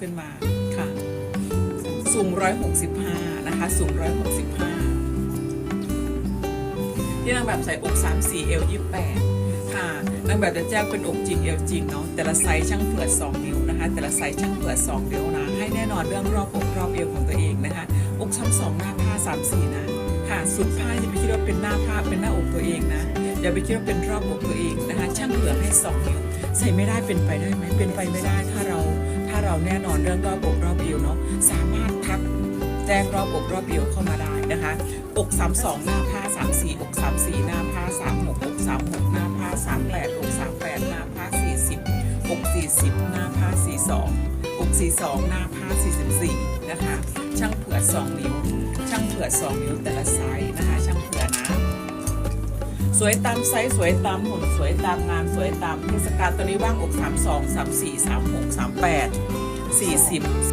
ขึ้นมาค่ะสูง 165 นะคะ สูง 165 ที่นางแบบใส่อก 34เอล28 ค่ะ นางแบบจะแจ้งเป็นอกจริงเอวจริงเนาะ แต่ละไซส์ช่างเผื่อ2นิ้วนะคะ แต่ละไซส์ช่างเผื่อ2นิ้วนะ ให้แน่นอนเรื่องรอบอกรอบเอวของตัวเองนะคะ อกช้ำสองหน้าผ้า 34 นะ ค่ะ สุดผ้าอย่าไปคิดว่าเป็นหน้าผ้า เป็นหน้าอกตัวเองนะ อย่าไปคิดว่าเป็นรอบอกตัวเองนะคะ ช่างเผื่อให้2นิ้ว ใส่ไม่ได้เป็นไปได้ไหมเป็นไปไม่ได้ถ้าเรา เราแน่นอนเรื่องรอบอกรอบเอวเนาะสามารถทักแจ้งรอบอกรอบเอวเข้ามาได้นะคะอก32 หน้าผ้า 34อก34 หน้าผ้า 36อก36 หน้าผ้า 38อก38 หน้าผ้า 40อก40 หน้าผ้า 42อก42 หน้าผ้า 44 นะคะ ช่างเผื่อ2นิ้ว ช่างเผื่อ2นิ้วแต่ละไซส์นะคะ ช่างเผื่อนะสวยตามไซส์สวยตามหุ่นสวยตามงานสวยตามเทศกาลตอนนี้ว่างอก 32 34 36 38 Sim, sim.